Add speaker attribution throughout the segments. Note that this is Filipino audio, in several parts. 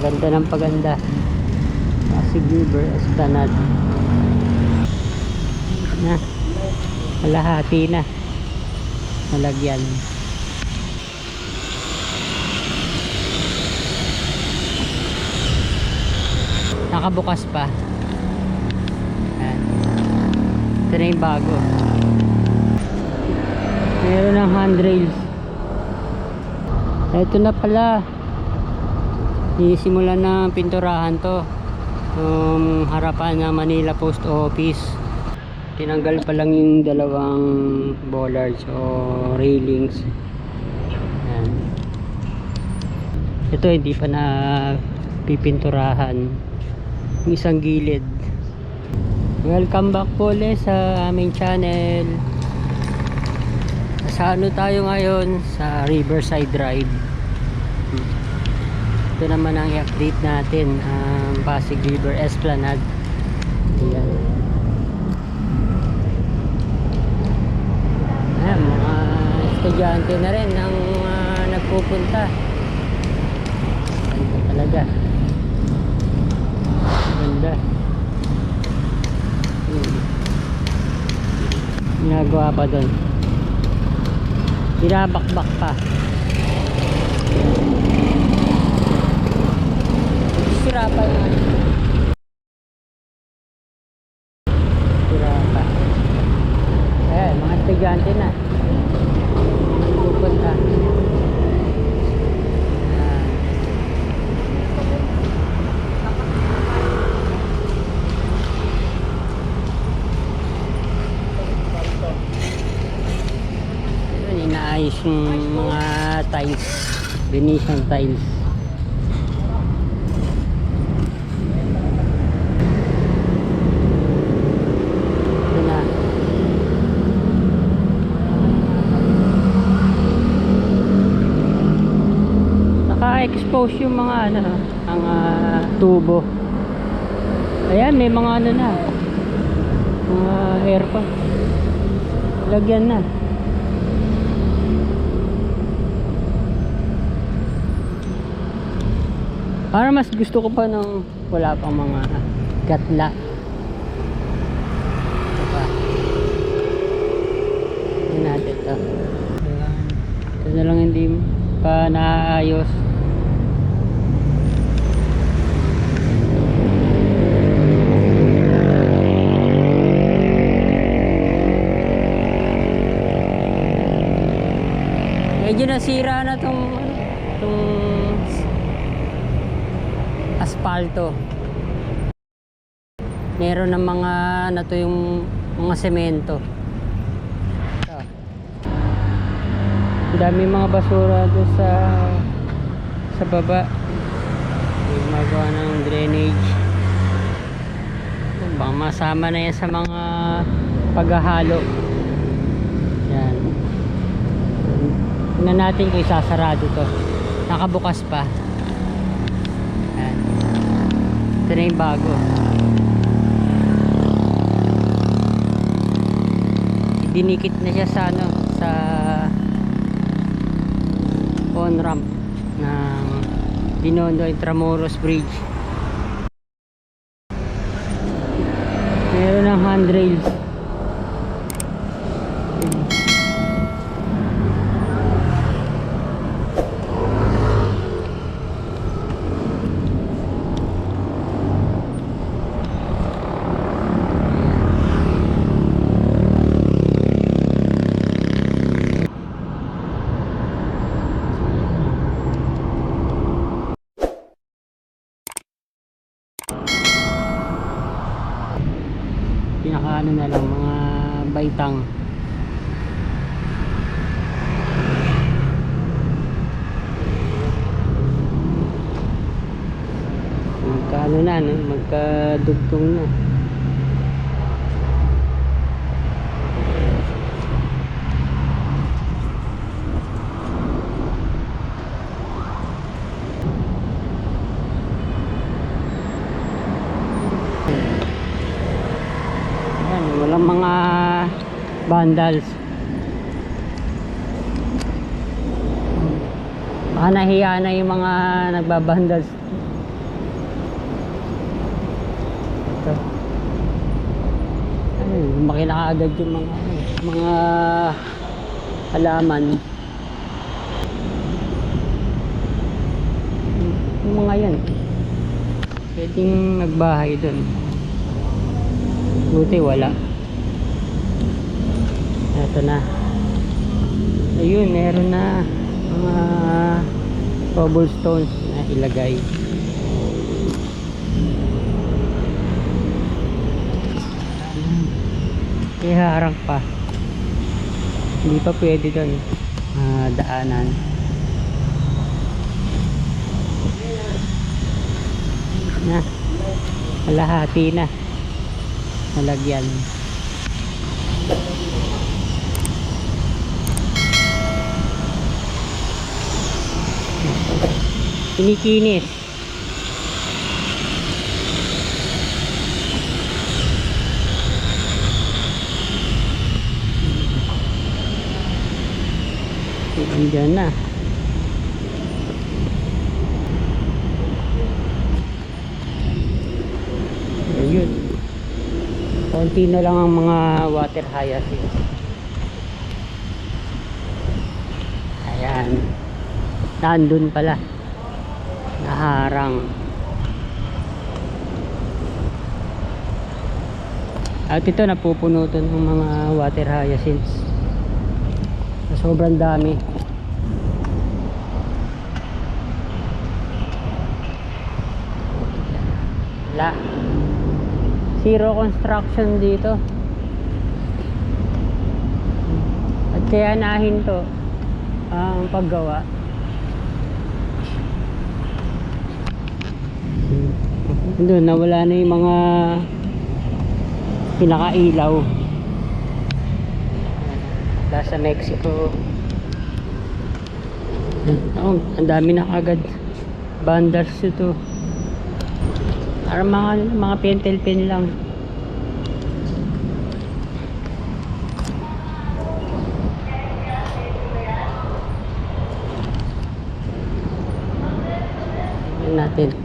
Speaker 1: Ganda ng paganda. Pasig River Esplanade. Na. Kalahati na. Malagyan. Nakabukas pa. Ayan. Ito na yung bago. Meron ng handrails. Ito na pala. Sinisimulan na pinturahan to. Yung harapan ng Manila Post Office. Tinanggal pa lang yung dalawang bollards o railings. Ayan. Ito hindi pa na pipinturahan. Yung isang gilid. Welcome back po ulit sa aming channel. Sa ano tayo ngayon? Sa Riverside Drive. Ito naman ang i-update natin ang Pasig River Esplanade. Ayan. Ayan, mga estudyante na rin ang ah, nagpupunta. Ganda talaga. Ganda. Hmm. Ginagawa pa doon. Binabakbak pa. Sira pa yun. Sira pa. Ayan, mga estudyante na. Pupunta. Ayan. Inaayos yung mga tiles. Venetian tiles. Ito na. Naka-expose yung mga ano, ang ah, tubo. Ayan, may mga ano na. Mga aircon. Lagyan na. Para mas gusto ko pa nung wala pang mga gatla. Ito pa. Tignan natin to. Ayan. Ito na lang hindi pa naayos. Asfalto. Meron ng mga na to yung mga semento. Ito. Dami mga basura doon sa sa baba. Yung magawa ng drainage. Baka masama na yan sa mga paghahalo. Yan. Tingnan natin kung isasarado to. Nakabukas pa. Yan. Ito na yung bago. Dinikit na siya sa ano, sa on ramp ng Binondo Intramuros Bridge. Meron ng handrails. pinaka ano na lang mga baitang magka ano na no? magkadugtong na Ayan, walang mga vandals. Baka nahiya na yung mga nagbabandals Ito. Ay, lumaki na kaagad yung mga mga halaman. Yung mga yan. Pwedeng nagbahay doon. Buti wala. Ito na. Ayun, meron na mga cobblestones na ilagay. Kaya harang pa. Hindi pa pwede doon. ah, daanan. Na. Kalahati na. Nalagyan. Kinikinis. Andiyan na. Ayun. Konti na lang ang mga water hyacinth. Ayan. Nandun pala. Naharang. At ito napupuno to ng mga water hyacinths. Sobrang dami. Wala. Zero construction dito. At kaya nahin to ang paggawa. Doon, nawala na yung mga pinakailaw. Wala sa Mexico. Oh, ang dami na agad. Banders ito. Parang mga, mga pentel pen lang. Natin.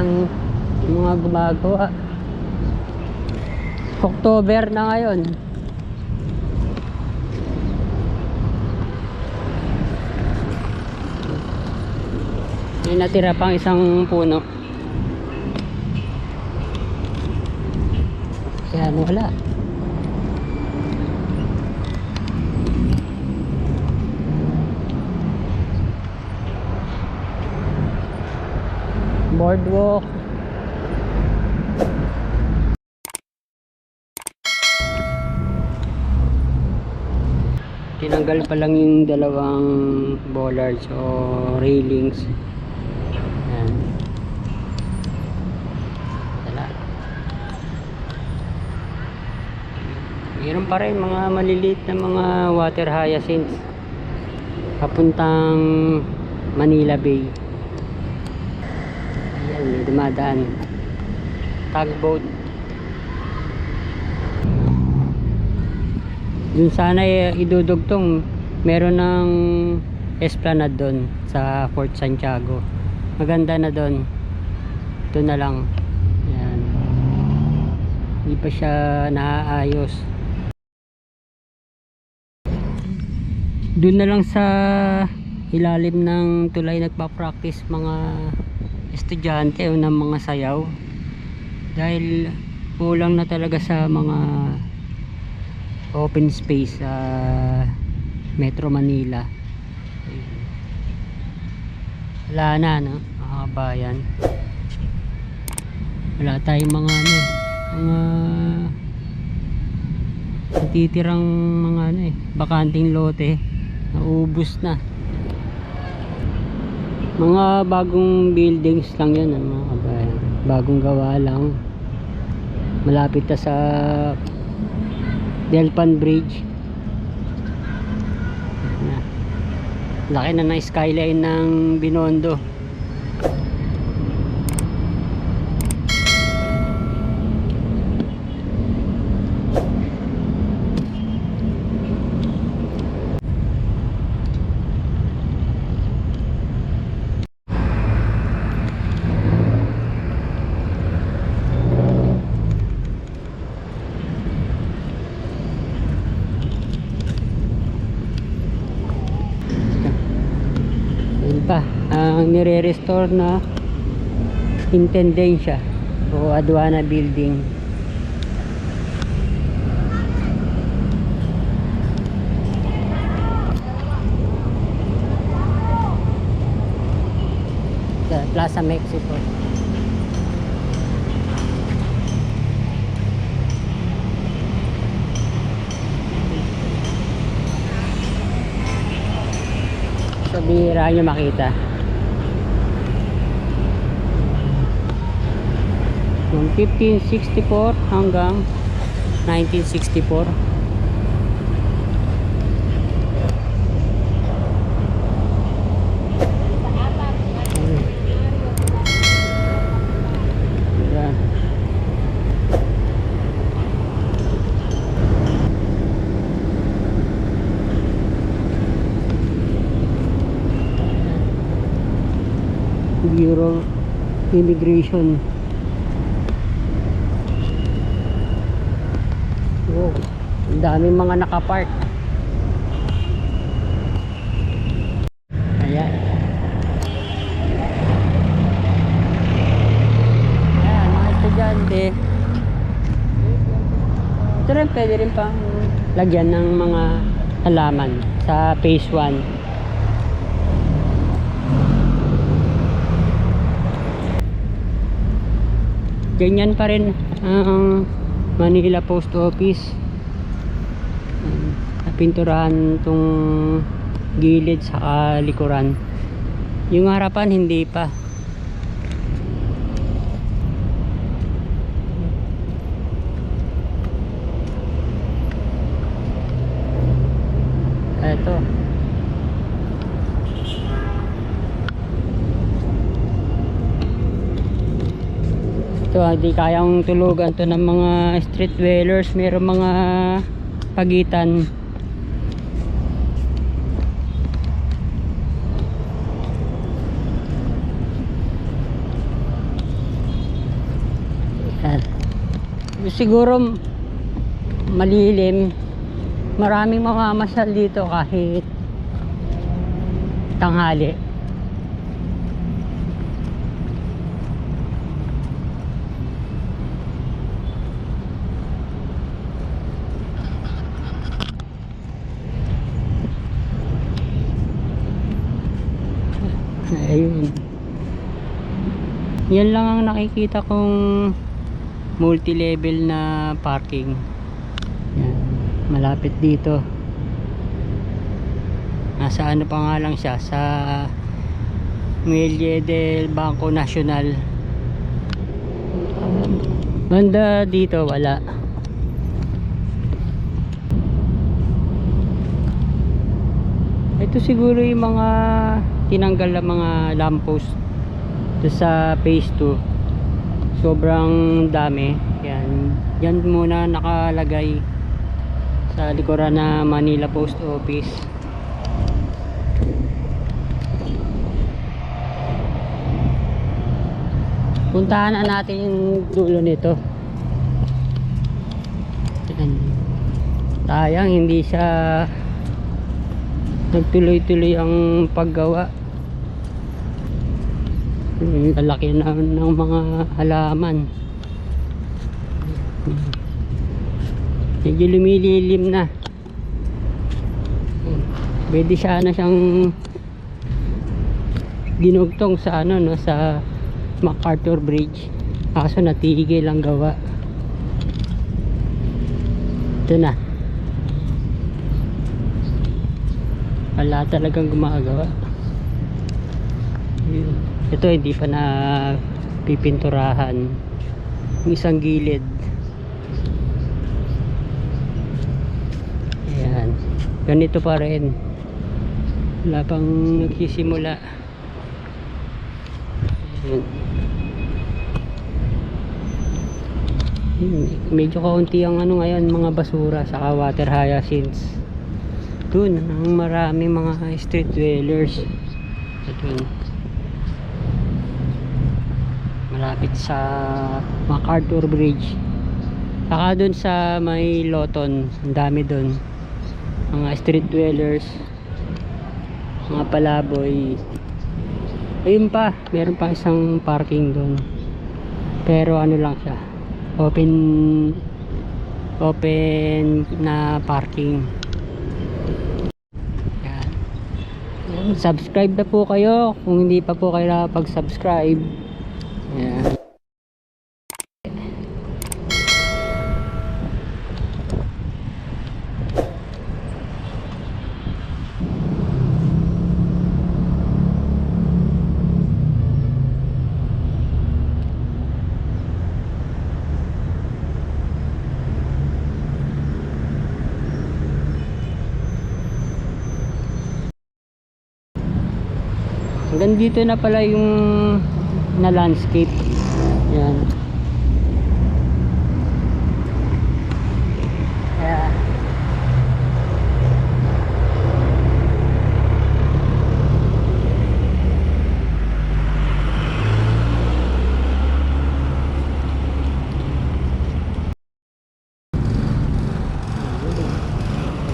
Speaker 1: Walang mga gumagawa. October na ngayon. May natira pang isang puno. Kaya wala. Boardwalk. Tinanggal pa lang yung dalawang bollards o railings. Ayan. Wala. Meron pa rin mga maliliit na mga water hyacinths. Papuntang Manila Bay. Dumadaan. Tugboat. Dun sana eh, idudugtong meron ng esplanade doon sa Fort Santiago. Maganda na doon. Doon na lang. Ayan. Hindi pa siya naaayos. Doon na lang sa ilalim ng tulay nagpa-practice mga estudyante o ng mga sayaw. Dahil kulang na talaga sa mga open space sa Metro Manila. Wala na no? Mga kabayan wala tayong mga ano mga natitirang mga ano eh bakanting lote. Naubos na mga bagong buildings lang yan ah, mga kabayan. Bagong gawa lang. Malapit na sa Delpan Bridge. Laki na ng skyline ng Binondo pa ang nire-restore na intendensya o aduana building. Sa Plaza Mexico. Sa bihira nyo makita Noong 1564 hanggang 1964 Ayan. Bureau Immigration Wow, ang daming mga nakapark. Ayan. Ayan, mga estudyante. Ito rin, pwede rin pang lagyan ng mga halaman sa phase 1. Ganyan pa rin ang Manila Post Office. Napinturahan tong gilid sa likuran. Yung harapan hindi pa. Ito, hindi kayang tulugan to ng mga street dwellers. Meron mga pagitan. Siguro malilim. Maraming mamamasyal dito kahit tanghali. Ayun. Yan lang ang nakikita kong multi-level na parking. Yan. Malapit dito. Nasa ano pa nga lang siya sa Muelle del Banco Nacional. Banda dito wala. Ito siguro yung mga tinanggal na mga lamppost sa phase 2 sobrang dami. Yan. Yan muna nakalagay sa likuran na Manila Post Office. Puntahan na natin yung dulo nito. Yan. sayang hindi siya nagtuloy-tuloy ang paggawa. Hmm, Kalaki na ng mga halaman. Medyo lumililim na. Pwede siya na siyang dinugtong sa ano no sa MacArthur Bridge. Kaso natigil ang gawa. Ito na wala talagang gumagawa. Ito hindi pa na pipinturahan. Yung isang gilid. Ayan. Ganito pa rin. Wala pang nagsisimula. Ayan. Medyo kaunti ang ano ngayon mga basura sa water hyacinths dun ang marami mga street dwellers. Dun malapit sa MacArthur Bridge. Saka dun sa may Loton ang dami dun. Mga street dwellers. Mga palaboy. Ayun pa meron pa isang parking doon pero ano lang siya. Open open na parking yan. Yan, subscribe na po kayo. Kung hindi pa po kayo nakapag-subscribe. Yan hanggang dito na pala yung na landscape yan Kaya,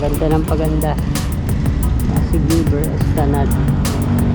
Speaker 1: Ganda ng paganda. Pasig River Esplanade.